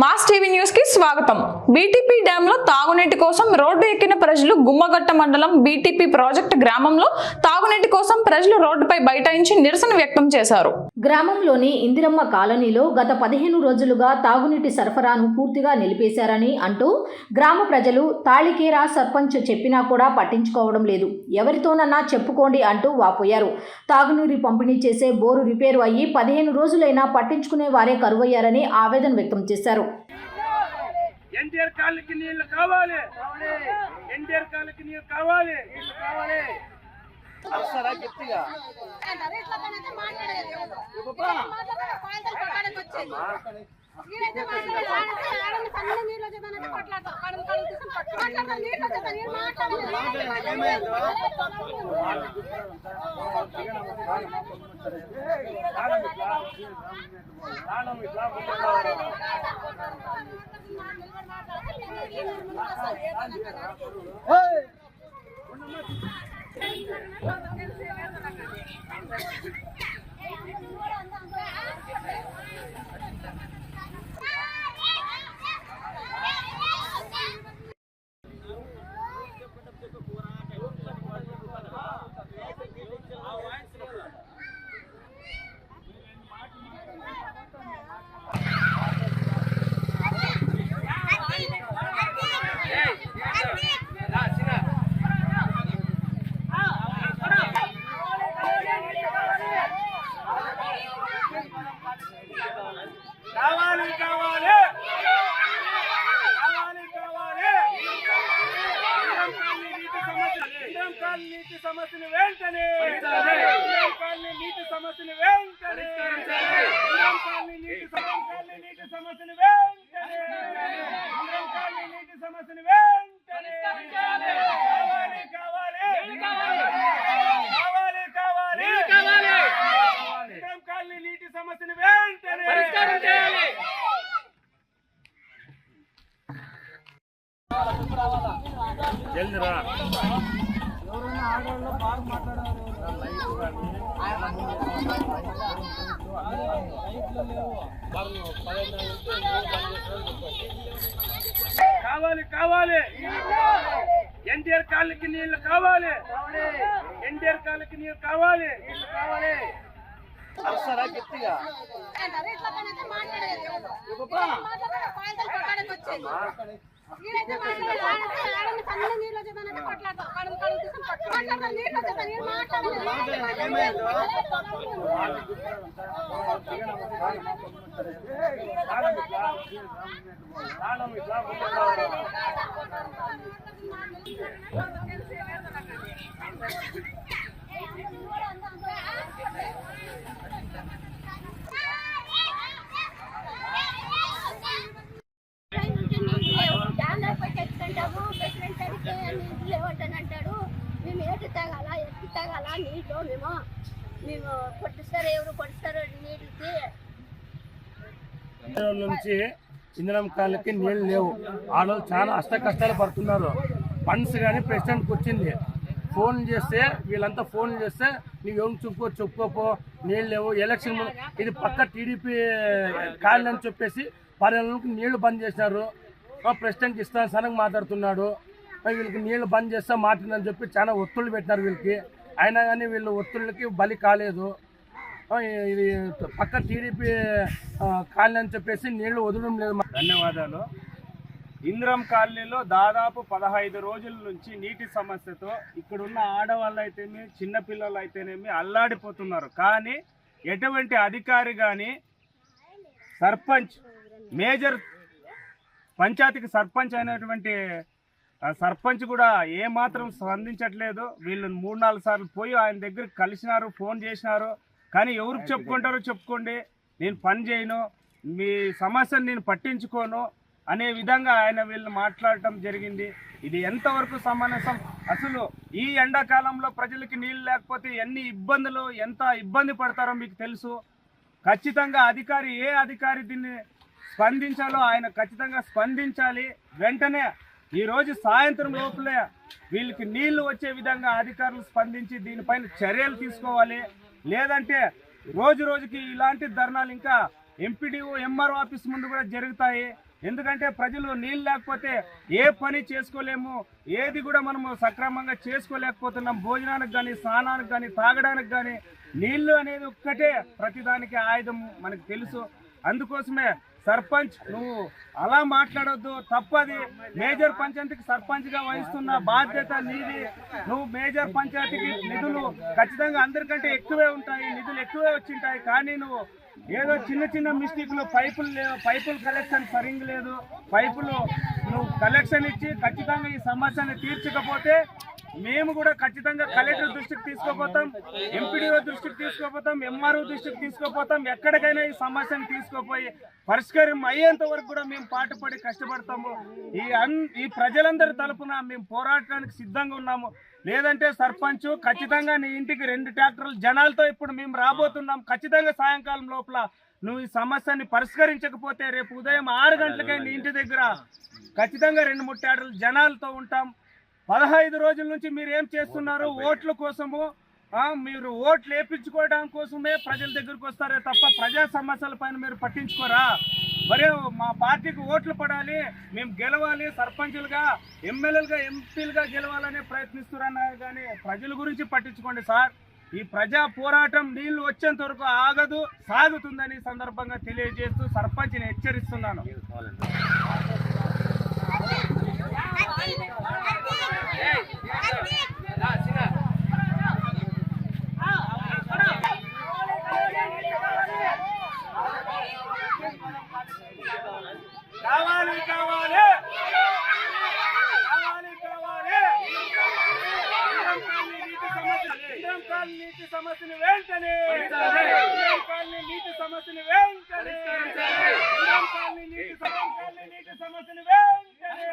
Mass TV న్యూస్కి స్వాగతం. BTP డ్యామ్లో తాగునీటి కోసం రోడ్డు ఎక్కిన ప్రజలు గుమ్మగట్ట మండలం బీటీపీ ప్రాజెక్ట్ గ్రామంలో తాగునీటి కోసం ప్రజలు రోడ్డుపై బైఠాయించి నిరసన వ్యక్తం చేశారు. గ్రామంలోని ఇందిరమ్మ కాలనీలో గత పదిహేను రోజులుగా తాగునీటి సరఫరాను పూర్తిగా నిలిపేశారని అంటూ గ్రామ ప్రజలు తాళికేరా సర్పంచ్ చెప్పినా కూడా పట్టించుకోవడం లేదు. ఎవరితోనన్నా చెప్పుకోండి అంటూ వాపోయారు. తాగునీరు పంపిణీ చేసే బోరు రిపేరు అయ్యి పదిహేను రోజులైనా పట్టించుకునే వారే కరువయ్యారని ఆవేదన వ్యక్తం చేశారు. ఎన్టీఆర్ కాళ్ళకి నీళ్ళు కావాలి ఎన్టీఆర్ కాళ్ళకి నీళ్ళు కావాలి అసరా గట్టిగా ప్రాణం నీటి సమస్యలు వెంటనే. కాలనీ నీటి సమస్యలు వెంటనే. కాలనీ నీటి కాలనీ నీటి సమస్యలు వెంటనే. కాలనీ నీటి సమస్యలు వెంటనే. కావాలి కావాలి. కావాలి. కావాలి కాలనీ నీటి సమస్యను వెంటనే. పరిష్కారం చేయాలి జల్ది రా. కావాలి కావాలి. ఎన్టీఆర్ కాళ్ళకి నీళ్ళు కావాలి. ఎన్టీఆర్ కాళ్ళకి నీళ్ళు కావాలి. కావాలి అసరా గట్టిగా ప్రాణం ఇట్లా అంటాడు మేము ఏటి కొట్టిస్తారు ఎవరు కొట్టిస్తారు నీటికి. నుంచి ఇంధనం కాళ్ళకి నీళ్ళు లేవు. ఆడవాళ్ళు చాలా అష్ట కష్టాలు పడుతున్నారు. ఫండ్స్ కానీ ప్రెసిడెంట్కి వచ్చింది. ఫోన్ చేస్తే వీళ్ళంతా ఫోన్ చేస్తే నీవు చెప్పుకో చెప్పుకోపో నీళ్ళు లేవు ఎలక్షన్ ఇది పక్క టీడీపీ కాలనీ అని చెప్పేసి పర్యాలకు నీళ్ళు బంద్ చేసినారు. ప్రెసిడెంట్ ఇస్తాను ఇష్టానుసారంగా మాట్లాడుతున్నాడు. వీళ్ళకి నీళ్ళు బంద్ చేస్తే మాట్లాడని చెప్పి చాలా ఒత్తిళ్ళు పెట్టినారు వీళ్ళకి. అయినా కానీ వీళ్ళు ఒత్తిళ్ళకి బలి కాలేదు. ఇది పక్క టీడీపీ కాలనీ అని చెప్పేసి నీళ్ళు వదలడం లేదు. ధన్యవాదాలు. ఇంద్రం కాలనీలో దాదాపు పదహైదు రోజుల నుంచి నీటి సమస్యతో ఇక్కడున్న ఆడవాళ్ళు అయితేనేమి చిన్నపిల్లలు అయితేనేమి అల్లాడిపోతున్నారు. కానీ ఎటువంటి అధికారి కానీ సర్పంచ్ మేజర్ పంచాయతీకి సర్పంచ్ అయినటువంటి సర్పంచ్ కూడా ఏమాత్రం స్పందించట్లేదు. వీళ్ళు మూడు నాలుగు సార్లు పోయి ఆయన దగ్గర కలిసినారు ఫోన్ చేసినారు. కానీ ఎవరికి చెప్పుకుంటారో చెప్పుకోండి. నేను పని చేయను. మీ సమస్యను నేను పట్టించుకోను. అనే విధంగా ఆయన వీళ్ళు మాట్లాడటం జరిగింది. ఇది ఎంతవరకు సమంజసం? అసలు ఈ ఎండాకాలంలో ప్రజలకి నీళ్ళు లేకపోతే ఎన్ని ఇబ్బందులు ఎంత ఇబ్బంది పడతారో మీకు తెలుసు. ఖచ్చితంగా అధికారి ఏ అధికారి దీన్ని స్పందించాలో ఆయన ఖచ్చితంగా స్పందించాలి. వెంటనే ఈరోజు సాయంత్రం లోపలే వీళ్ళకి నీళ్ళు వచ్చే విధంగా అధికారులు స్పందించి దీనిపైన చర్యలు తీసుకోవాలి. లేదంటే రోజు రోజుకి ఇలాంటి ధర్నాలు ఇంకా ఎంపీడీఓ ఎంఆర్ఓ ఆఫీస్ ముందు కూడా జరుగుతాయి. ఎందుకంటే ప్రజలు నీళ్ళు లేకపోతే ఏ పని చేసుకోలేము. ఏది కూడా మనము సక్రమంగా చేసుకోలేకపోతున్నాం. భోజనానికి కానీ స్నానానికి కానీ తాగడానికి కానీ నీళ్ళు అనేది ఒక్కటే ప్రతిదానికి ఆయుధం మనకు తెలుసు. అందుకోసమే సర్పంచ్ నువ్వు అలా మాట్లాడొద్దు తప్పది. మేజర్ పంచాయతీకి సర్పంచ్గా వహిస్తున్న బాధ్యత నీది. నువ్వు మేజర్ పంచాయతీకి నిధులు ఖచ్చితంగా అందరికంటే ఎక్కువే ఉంటాయి నిధులు ఎక్కువే వచ్చింటాయి. కానీ నువ్వు ఏదో చిన్న చిన్న మిస్టేక్లు పైపులు లేవు పైపులు కలెక్షన్ సరిగ్గా లేదు. పైపులు నువ్వు కలెక్షన్ ఇచ్చి ఖచ్చితంగా ఈ సమస్యను తీర్చకపోతే మేము కూడా ఖచ్చితంగా కలెక్టర్ దృష్టికి తీసుకోపోతాం ఎంపీడీఓ దృష్టికి తీసుకోపోతాం ఎంఆర్ఓ దృష్టికి తీసుకోపోతాం ఎక్కడికైనా ఈ సమస్యను తీసుకోపోయి పరిష్కారం అయ్యేంత వరకు కూడా మేము పాటుపడి కష్టపడతాము. ఈ అన్ ఈ ప్రజలందరి తరపున మేము పోరాటానికి సిద్ధంగా ఉన్నాము. లేదంటే సర్పంచ్ ఖచ్చితంగా నీ ఇంటికి రెండు ట్రాక్టర్లు జనాలతో ఇప్పుడు మేము రాబోతున్నాం. ఖచ్చితంగా సాయంకాలం లోపల నువ్వు ఈ సమస్యని పరిష్కరించకపోతే రేపు ఉదయం ఆరు గంటలకే నీ ఇంటి దగ్గర ఖచ్చితంగా రెండు మూడు ట్రాక్టర్లు జనాలతో ఉంటాం. పదహైదు రోజుల నుంచి మీరు ఏం చేస్తున్నారు? ఓట్ల కోసము మీరు ఓట్లు వేపించుకోవడానికి కోసమే ప్రజల దగ్గరకు వస్తారే తప్ప ప్రజా సమస్యల పైన మీరు పట్టించుకోరా? మరి మా పార్టీకి ఓట్లు పడాలి మేము గెలవాలి సర్పంచులుగా ఎమ్మెల్యేలుగా ఎంపీలుగా గెలవాలనే ప్రయత్నిస్తున్నారు కానీ ప్రజల గురించి పట్టించుకోండి సార్. ఈ ప్రజా పోరాటం నీళ్ళు వచ్చేంత వరకు ఆగదు సాగుతుందని సందర్భంగా తెలియజేస్తూ సర్పంచ్ని హెచ్చరిస్తున్నాను కావాలి కావాలి కావాలి కావాలి ఇంద్రం కాలనీ నీటి సమస్యలు వెంటనే ఇంద్రం కాలనీ నీటి సమస్యలు వెంటనే ఇంద్రం కాలనీ నీటి సమస్యలు నీటి సమస్యలు వెంటనే